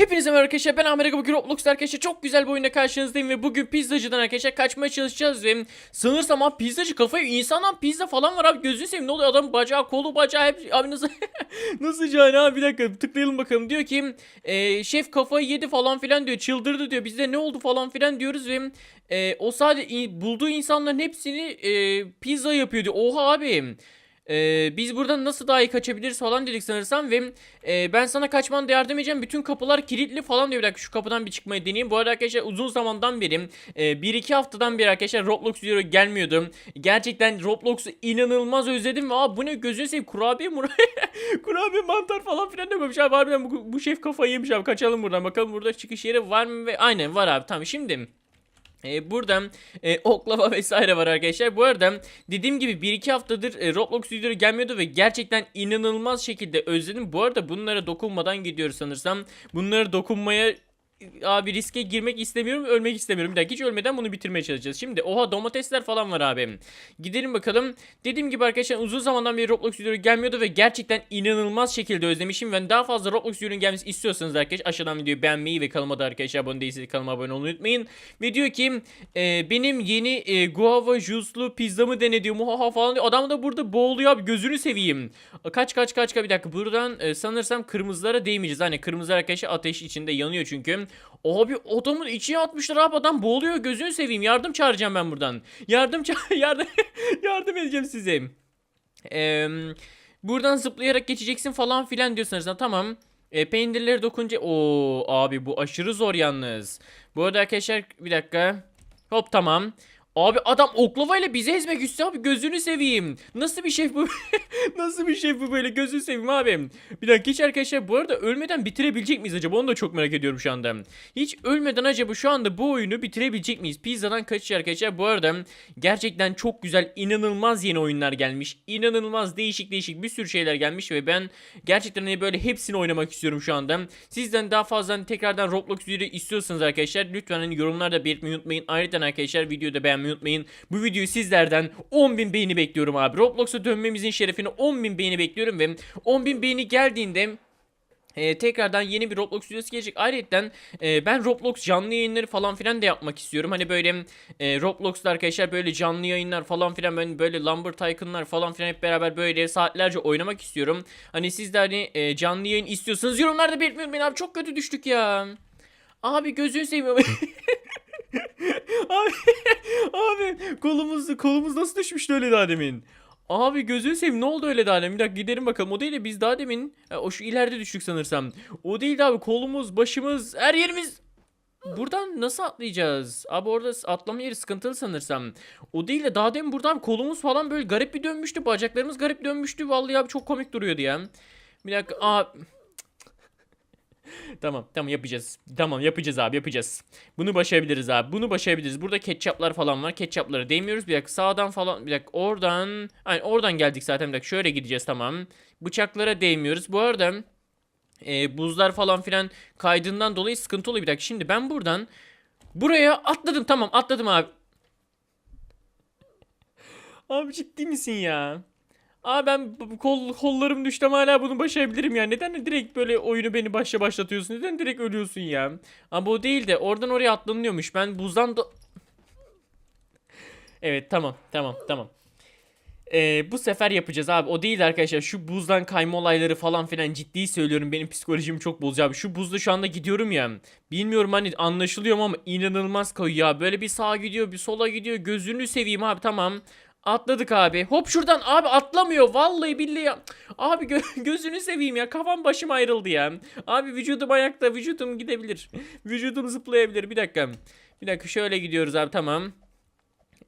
Hepinize merhaba arkadaşlar ben Amerika bugün Roblox arkadaşlar çok güzel bir oyunda karşınızdayım ve bugün pizzacıdan arkadaşlar kaçmaya çalışacağız ve sanırsam abi pizzacı kafayı insandan pizza falan var abi gözünü seveyim ne oluyor? Adam bacağı kolu bacağı hep abi nasıl nasıl cani abi? Bir dakika tıklayalım bakalım. Diyor ki e, şef kafayı yedi falan filan diyor çıldırdı diyor bizde ne oldu falan filan diyoruz ve e, o sadece bulduğu insanların hepsini e, pizza yapıyor diyor. Oha abi ee, biz buradan nasıl daha iyi kaçabiliriz falan dedik sanırsam ve e, ben sana kaçmanda yardım edeceğim. Bütün kapılar kilitli falan diyor. Bir dakika şu kapıdan bir çıkmayı deneyeyim. Bu arada arkadaşlar uzun zamandan beri e, 1-2 haftadan beri arkadaşlar Roblox video gelmiyordum. Gerçekten Roblox'u inanılmaz özledim ve aa bu ne gözünü seveyim kurabiye murabiye kurabiye mantar falan filan dememiş abi harbiden bu, bu şef kafayı yemiş abi kaçalım buradan bakalım burada çıkış yeri var mı ve aynen var abi tamam şimdi e, burada e, oklava vesaire var arkadaşlar. Bu arada dediğim gibi 1-2 haftadır e, Roblox videoları gelmiyordu ve gerçekten inanılmaz şekilde özledim. Bu arada bunlara dokunmadan gidiyoruz sanırsam. Bunlara dokunmaya abi riske girmek istemiyorum, ölmek istemiyorum. Bir dakika hiç ölmeden bunu bitirmeye çalışacağız. Şimdi oha domatesler falan var abi. Gidelim bakalım. Dediğim gibi arkadaşlar uzun zamandan beri Roblox videoları gelmiyordu ve gerçekten inanılmaz şekilde özlemişim. Ben daha fazla Roblox videolarının gelmesi istiyorsanız arkadaşlar aşağıdan videoyu beğenmeyi ve kanalıma da arkadaşlar abone değilseniz kanalıma abone olmayı unutmayın. Ve diyor ki e, benim yeni e, guava juice'lu pizzamı dene diyor. Muhaha falan diyor. Adam da burada boğuluyor abi gözünü seveyim. Kaç kaç kaç kaç bir dakika buradan e, sanırsam kırmızılara değmeyeceğiz. Hani kırmızılar arkadaşlar ateş içinde yanıyor çünkü. Abi adamın içine atmışlar abi adam boğuluyor gözünü seveyim. Yardım çağıracağım ben buradan. Yardım ça- yardım yardım edeceğim size. Eee buradan zıplayarak geçeceksin falan filan diyorsunuz. Tamam. E, peynirleri dokunca o abi bu aşırı zor yalnız. Bu arada arkadaşlar bir dakika. Hop tamam. Abi adam oklavayla bizi ezmek istiyor abi gözünü seveyim. Nasıl bir şef bu? Nasıl bir şef bu böyle gözünü seveyim abi. Bir dakika hiç arkadaşlar bu arada ölmeden bitirebilecek miyiz acaba onu da çok merak ediyorum şu anda. Hiç ölmeden acaba şu anda bu oyunu bitirebilecek miyiz? Pizzadan kaçış arkadaşlar bu arada gerçekten çok güzel inanılmaz yeni oyunlar gelmiş. İnanılmaz değişik değişik bir sürü şeyler gelmiş ve ben gerçekten hani böyle hepsini oynamak istiyorum şu anda. Sizden daha fazla hani tekrardan Roblox videoyu istiyorsanız arkadaşlar lütfen hani yorumlarda belirtmeyi unutmayın. Ayrıca arkadaşlar videoyu da beğenmeyi unutmayın. Bu videoyu sizlerden 10.000 beğeni bekliyorum abi. Roblox'a dönmemizin şerefine 10.000 beğeni bekliyorum ve 10.000 beğeni geldiğinde ee, tekrardan yeni bir Roblox videosu gelecek. Ayrıca e, ben Roblox canlı yayınları falan filan da yapmak istiyorum. Hani böyle e, Roblox'ta arkadaşlar böyle canlı yayınlar falan filan ben böyle Lumber Tycoon'lar falan filan hep beraber böyle saatlerce oynamak istiyorum. Hani siz de hani e, canlı yayın istiyorsanız yorumlarda belirtmeyi unutmayın abi çok kötü düştük ya. Abi gözünü seveyim. abi, abi kolumuz kolumuz nasıl düşmüştü öyle daha demin? Abi gözünü seveyim ne oldu öyle daha demin? Bir dakika gidelim bakalım. O değil de biz daha demin e, o şu ileride düştük sanırsam. O değil de abi kolumuz, başımız, her yerimiz Buradan nasıl atlayacağız? Abi orada atlama yeri sıkıntılı sanırsam. O değil de daha demin buradan kolumuz falan böyle garip bir dönmüştü. Bacaklarımız garip dönmüştü. Vallahi abi çok komik duruyordu ya. Bir dakika. Aa, Tamam tamam yapacağız. Tamam yapacağız abi yapacağız. Bunu başarabiliriz abi. Bunu başarabiliriz. Burada ketçaplar falan var. Ketçaplara değmiyoruz. Bir dakika sağdan falan. Bir dakika oradan. Aynen oradan geldik zaten. Bir dakika şöyle gideceğiz tamam. Bıçaklara değmiyoruz. Bu arada e, buzlar falan filan kaydığından dolayı sıkıntı oluyor. Bir dakika şimdi ben buradan buraya atladım. Tamam atladım abi. Abi ciddi misin ya? Aa ben kol, kollarım düştü ama hala bunu başarabilirim ya. Neden direkt böyle oyunu beni başa başlatıyorsun? Neden direkt ölüyorsun ya? Ama o değil de oradan oraya atlanıyormuş. Ben buzdan da... Evet tamam tamam tamam. Ee, bu sefer yapacağız abi. O değil arkadaşlar. Şu buzdan kayma olayları falan filan ciddi söylüyorum. Benim psikolojimi çok bozuyor abi. Şu buzda şu anda gidiyorum ya. Bilmiyorum hani anlaşılıyor ama inanılmaz kayıyor ya. Böyle bir sağa gidiyor bir sola gidiyor. Gözünü seveyim abi tamam. Atladık abi. Hop şuradan abi atlamıyor. Vallahi billahi. Abi gö- gözünü seveyim ya. Kafam başım ayrıldı ya. Abi vücudum ayakta. Vücudum gidebilir. vücudum zıplayabilir. Bir dakika. Bir dakika şöyle gidiyoruz abi tamam.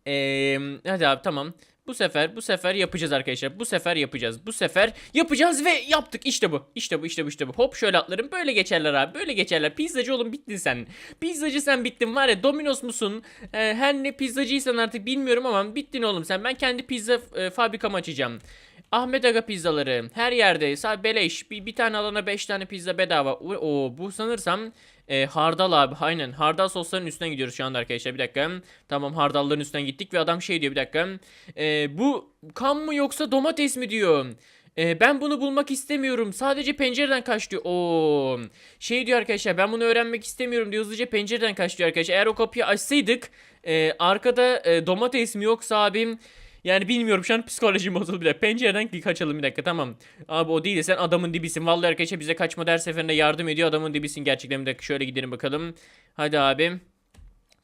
Eee hadi abi tamam. Bu sefer bu sefer yapacağız arkadaşlar. Bu sefer yapacağız. Bu sefer yapacağız ve yaptık. İşte bu. İşte bu işte bu işte bu. Hop şöyle atlarım. Böyle geçerler abi. Böyle geçerler. Pizzacı oğlum bittin sen. Pizzacı sen bittin var ya. Domino's musun? Ee, her ne pizzacıysan artık bilmiyorum ama bittin oğlum sen. Ben kendi pizza e, fabrikamı açacağım. Ahmet Aga pizzaları her yerde sadece beleş bir, bir tane alana 5 tane pizza bedava. O, bu sanırsam e, hardal abi aynen hardal sosların üstüne gidiyoruz şu anda arkadaşlar bir dakika. Tamam hardalların üstünden gittik ve adam şey diyor bir dakika. E, bu kan mı yoksa domates mi diyor. Ee, ben bunu bulmak istemiyorum. Sadece pencereden kaç diyor. Oo. Şey diyor arkadaşlar ben bunu öğrenmek istemiyorum diyor. Hızlıca pencereden kaç diyor arkadaşlar. Eğer o kapıyı açsaydık e, arkada e, domates mi yoksa abim yani bilmiyorum şu an psikolojim bozuldu bile. Pencereden kaçalım bir dakika tamam. Abi o değil de sen adamın dibisin. Vallahi arkadaşlar bize kaçma der seferinde yardım ediyor. Adamın dibisin gerçekten. Bir dakika şöyle gidelim bakalım. Hadi abim.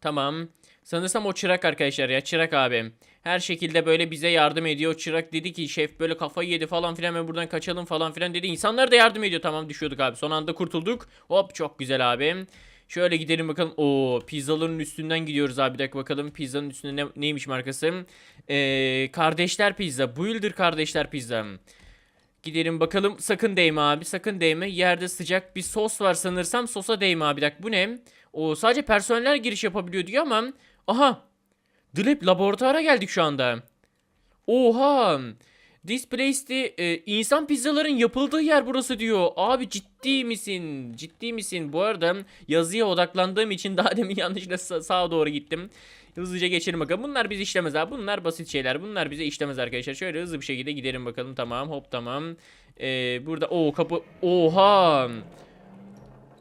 Tamam. Sanırsam o çırak arkadaşlar ya çırak abim. Her şekilde böyle bize yardım ediyor. Çırak dedi ki şef böyle kafayı yedi falan filan ben buradan kaçalım falan filan dedi. İnsanlar da yardım ediyor. Tamam düşüyorduk abi. Son anda kurtulduk. Hop çok güzel abim. Şöyle gidelim bakalım. Oo pizzaların üstünden gidiyoruz abi. Bir dakika bakalım pizzanın üstünde ne, neymiş markası. Ee, kardeşler pizza. Builder kardeşler pizza. Gidelim bakalım. Sakın değme abi. Sakın değme. Yerde sıcak bir sos var sanırsam. Sosa değme abi. Bir dakika bu ne? O sadece personeller giriş yapabiliyor diyor ama. Aha. The Lab laboratuvara geldik şu anda. Oha. This place the, e, insan pizzaların yapıldığı yer burası diyor. Abi ciddi misin? Ciddi misin? Bu arada yazıya odaklandığım için daha demin yanlışlıkla sa- sağa doğru gittim. Hızlıca geçelim bakalım. Bunlar bizi işlemez abi. Bunlar basit şeyler. Bunlar bize işlemez arkadaşlar. Şöyle hızlı bir şekilde gidelim bakalım. Tamam hop tamam. Ee, burada o kapı. Oha.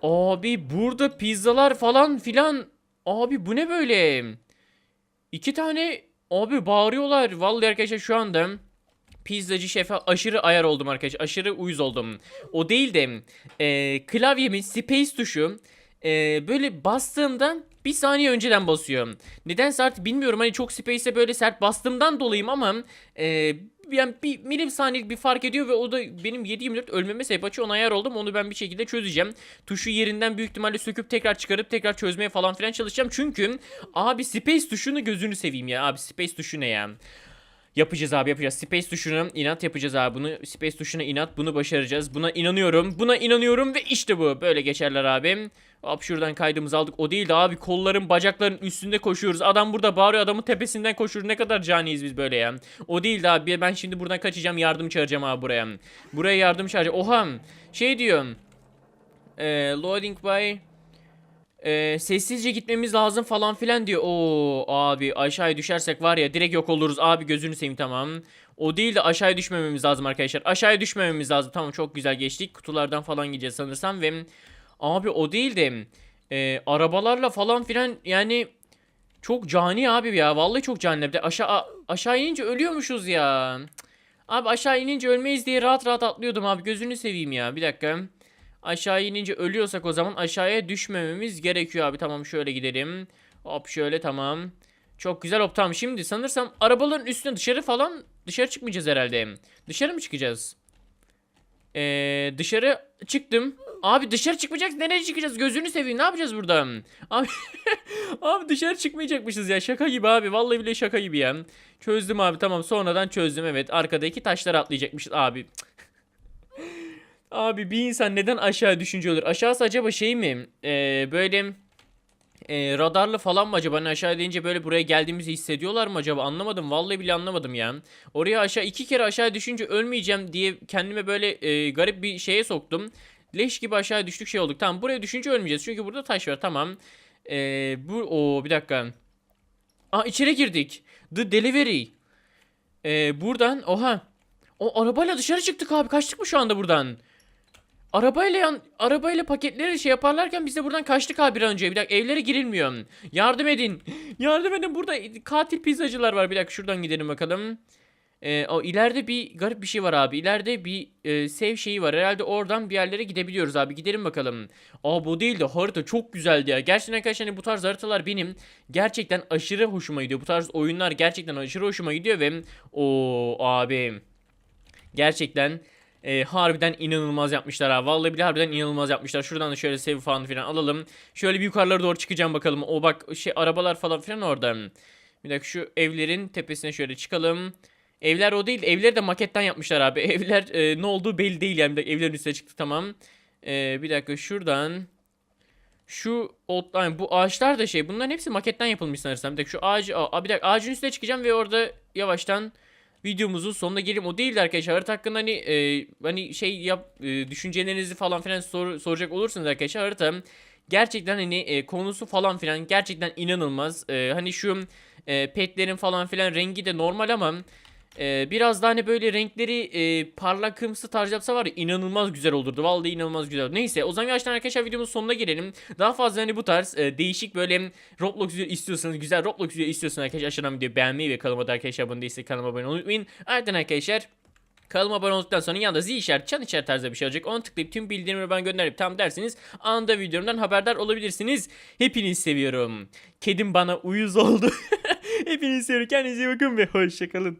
Abi burada pizzalar falan filan. Abi bu ne böyle? İki tane abi bağırıyorlar. Vallahi arkadaşlar şu anda pizzacı şefe aşırı ayar oldum arkadaşlar. Aşırı uyuz oldum. O değil de e, klavyemin space tuşu e, böyle bastığımda bir saniye önceden basıyor. Nedense artık bilmiyorum hani çok space'e böyle sert bastığımdan dolayıyım ama e, yani bir milim saniyelik bir fark ediyor ve o da benim 7-24 ölmeme sebep açıyor. Ona ayar oldum. Onu ben bir şekilde çözeceğim. Tuşu yerinden büyük ihtimalle söküp tekrar çıkarıp tekrar çözmeye falan filan çalışacağım. Çünkü abi space tuşunu gözünü seveyim ya. Abi space tuşu ne ya? Yapacağız abi yapacağız. Space tuşuna inat yapacağız abi bunu. Space tuşuna inat bunu başaracağız. Buna inanıyorum. Buna inanıyorum ve işte bu. Böyle geçerler abi. Hop şuradan kaydımızı aldık. O değil de abi kolların bacakların üstünde koşuyoruz. Adam burada bağırıyor adamın tepesinden koşuyoruz. Ne kadar caniyiz biz böyle ya. O değil de abi ben şimdi buradan kaçacağım yardım çağıracağım abi buraya. Buraya yardım çağıracağım. Oha şey diyorum. Ee, loading by ee, sessizce gitmemiz lazım falan filan diyor. Oo abi aşağıya düşersek var ya direkt yok oluruz. Abi gözünü seveyim tamam. O değil de aşağıya düşmememiz lazım arkadaşlar. Aşağıya düşmememiz lazım. Tamam çok güzel geçtik. Kutulardan falan gideceğiz sanırsam ve abi o değil de e, arabalarla falan filan yani çok cani abi ya. Vallahi çok cani. Aşağı aşağı inince ölüyormuşuz ya. Abi aşağı inince ölmeyiz diye rahat rahat atlıyordum abi. Gözünü seveyim ya. Bir dakika. Aşağı inince ölüyorsak o zaman aşağıya düşmememiz gerekiyor abi. Tamam şöyle gidelim. Hop şöyle tamam. Çok güzel hop tamam. Şimdi sanırsam arabaların üstüne dışarı falan dışarı çıkmayacağız herhalde. Dışarı mı çıkacağız? Ee, dışarı çıktım. Abi dışarı çıkmayacağız. Nereye çıkacağız? Gözünü seveyim. Ne yapacağız burada? Abi, abi dışarı çıkmayacakmışız ya. Şaka gibi abi. Vallahi bile şaka gibi ya. Çözdüm abi. Tamam sonradan çözdüm. Evet. Arkadaki taşları atlayacakmışız abi. Abi bir insan neden aşağı düşünce olur? Aşağısı acaba şey mi? Ee, böyle e, radarlı falan mı acaba? Hani aşağı deyince böyle buraya geldiğimizi hissediyorlar mı acaba? Anlamadım. Vallahi bile anlamadım ya. Oraya aşağı iki kere aşağı düşünce ölmeyeceğim diye kendime böyle e, garip bir şeye soktum. Leş gibi aşağı düştük şey olduk. Tamam buraya düşünce ölmeyeceğiz. Çünkü burada taş var. Tamam. Ee, bu o bir dakika. Aa içeri girdik. The delivery. Ee, buradan oha. O arabayla dışarı çıktık abi. Kaçtık mı şu anda buradan? Arabayla yan, arabayla paketleri şey yaparlarken biz de buradan kaçtık abi bir an önce. Bir dakika evlere girilmiyor. Yardım edin. Yardım edin burada katil pizzacılar var. Bir dakika şuradan gidelim bakalım. Ee, o ileride bir garip bir şey var abi. İleride bir e, sev şeyi var. Herhalde oradan bir yerlere gidebiliyoruz abi. Gidelim bakalım. Aa bu değil de harita çok güzeldi ya. Gerçekten arkadaşlar hani bu tarz haritalar benim gerçekten aşırı hoşuma gidiyor. Bu tarz oyunlar gerçekten aşırı hoşuma gidiyor ve o abi gerçekten e, harbiden inanılmaz yapmışlar ha. Vallahi bile harbiden inanılmaz yapmışlar. Şuradan da şöyle save falan filan alalım. Şöyle bir yukarılara doğru çıkacağım bakalım. O bak şey arabalar falan filan orada. Bir dakika şu evlerin tepesine şöyle çıkalım. Evler o değil. Evleri de maketten yapmışlar abi. Evler e, ne olduğu belli değil yani. Bir dakika, evlerin üstüne çıktı tamam. E, bir dakika şuradan. Şu yani bu ağaçlar da şey. Bunların hepsi maketten yapılmış sanırsam. Bir dakika şu ağacı. Aa, bir dakika ağacın üstüne çıkacağım ve orada yavaştan videomuzun sonuna geleyim. O değil de arkadaşlar harita hakkında hani e, hani şey yap e, düşüncelerinizi falan filan sor, soracak olursanız arkadaşlar harita gerçekten hani e, konusu falan filan gerçekten inanılmaz. E, hani şu e, petlerin falan filan rengi de normal ama Ee, biraz daha hani böyle renkleri e, parlak kırmızı tarz yapsa var ya inanılmaz güzel olurdu. Vallahi inanılmaz güzel. Neyse o zaman yavaştan arkadaşlar videomuzun sonuna gelelim. Daha fazla hani bu tarz e, değişik böyle Roblox video istiyorsanız güzel Roblox video istiyorsanız arkadaşlar aşağıdan videoyu beğenmeyi ve kanalıma da arkadaşlar abone değilseniz kanalıma abone olmayı unutmayın. Ayrıca arkadaşlar Kanalıma abone olduktan sonra yanında zil işareti, çan işareti tarzı bir şey olacak. Onu tıklayıp tüm bildirimleri ben gönderip tam derseniz anında videomdan haberdar olabilirsiniz. Hepinizi seviyorum. Kedim bana uyuz oldu. Hepinizi seviyorum. Kendinize iyi bakın ve hoşçakalın.